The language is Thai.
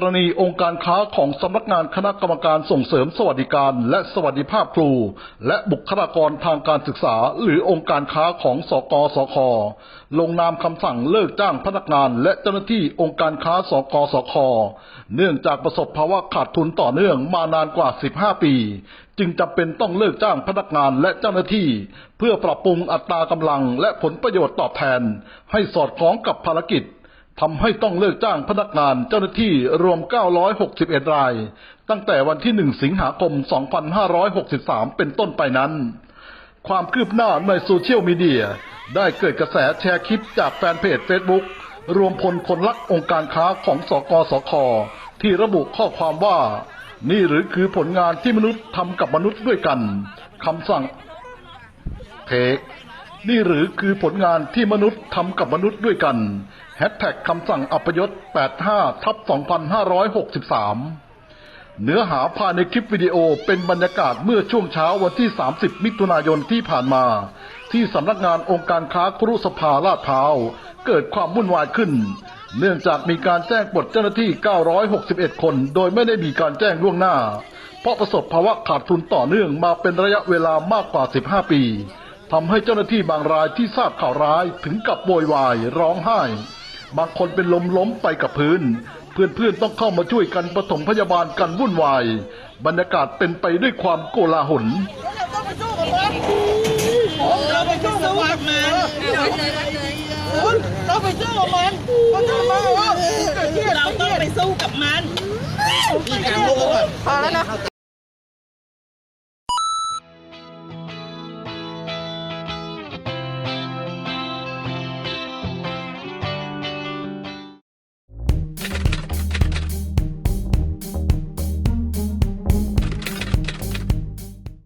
กรณีองค์การค้าของสำนักงานคณะกรรมการส่งเสริมสวัสดิการ และสวัสดิภาพครู และบุคลากรทางการศึกษา หรือองค์การค้าของสกสค ลงนามคำสั่งเลิกจ้างพนักงาน และเจ้าหน้าที่องค์การค้าสกสค เนื่องจากประสบภาวะขาดทุนต่อเนื่องมานานกว่า 15 ปี จึงจำเป็นต้องเลิกจ้างพนักงานและเจ้าหน้าที่ เพื่อปรับปรุงอัตรากำลังและผลประโยชน์ตอบแทน ให้สอดคล้องกับภารกิจ ทำให้ต้องเลิกจ้างพนักงานเจ้าหน้าที่รวม 961 ราย ตั้งแต่วันที่ 1 สิงหาคม 2563 เป็นต้นไปนั้น ความคืบหน้าในโซเชียลมีเดีย ได้เกิดกระแสแชร์คลิปจากแฟนเพจ Facebook รวมพลคนรักองค์การค้าของสกสค ที่ระบุข้อความว่า นี่หรือคือผลงานที่มนุษย์ทำกับมนุษย์ด้วยกันคำสั่งเพก นี่หรือคือผลงานที่มนุษย์ทำกับมนุษย์ด้วยกันแฮชแท็กคำสั่งอัปยศ 85 ทับ 2563 เนื้อหาภายในคลิปวิดีโอเป็นบรรยากาศเมื่อช่วงเช้าวันที่ 30 มิถุนายนที่ผ่านมา ที่สำนักงานองค์การค้าครุสภาลาดพร้าว เกิดความวุ่นวายขึ้น เนื่องจากมีการแจ้งปลดเจ้าหน้าที่ 961 คน โดยไม่ได้มีการแจ้งล่วงหน้า เพราะประสบภาวะขาดทุนต่อเนื่องมาเป็นระยะเวลามากกว่า 15 ปี ทำให้เจ้าหน้าที่บางรายที่ทราบข่าวร้ายถึงกับโวยวายร้องไห้ บางคนเป็นลมล้มไปกับพื้น เพื่อนๆต้องเข้ามาช่วยกันปฐมพยาบาลกันวุ่นวาย บรรยากาศเป็นไปด้วยความโกลาหลเราไปสู้กับมันคุณเราไปสู้กับมันมันทำมาว่าเราต้องไปสู้กับมันพี่การลูกก่อนพอแล้วนะ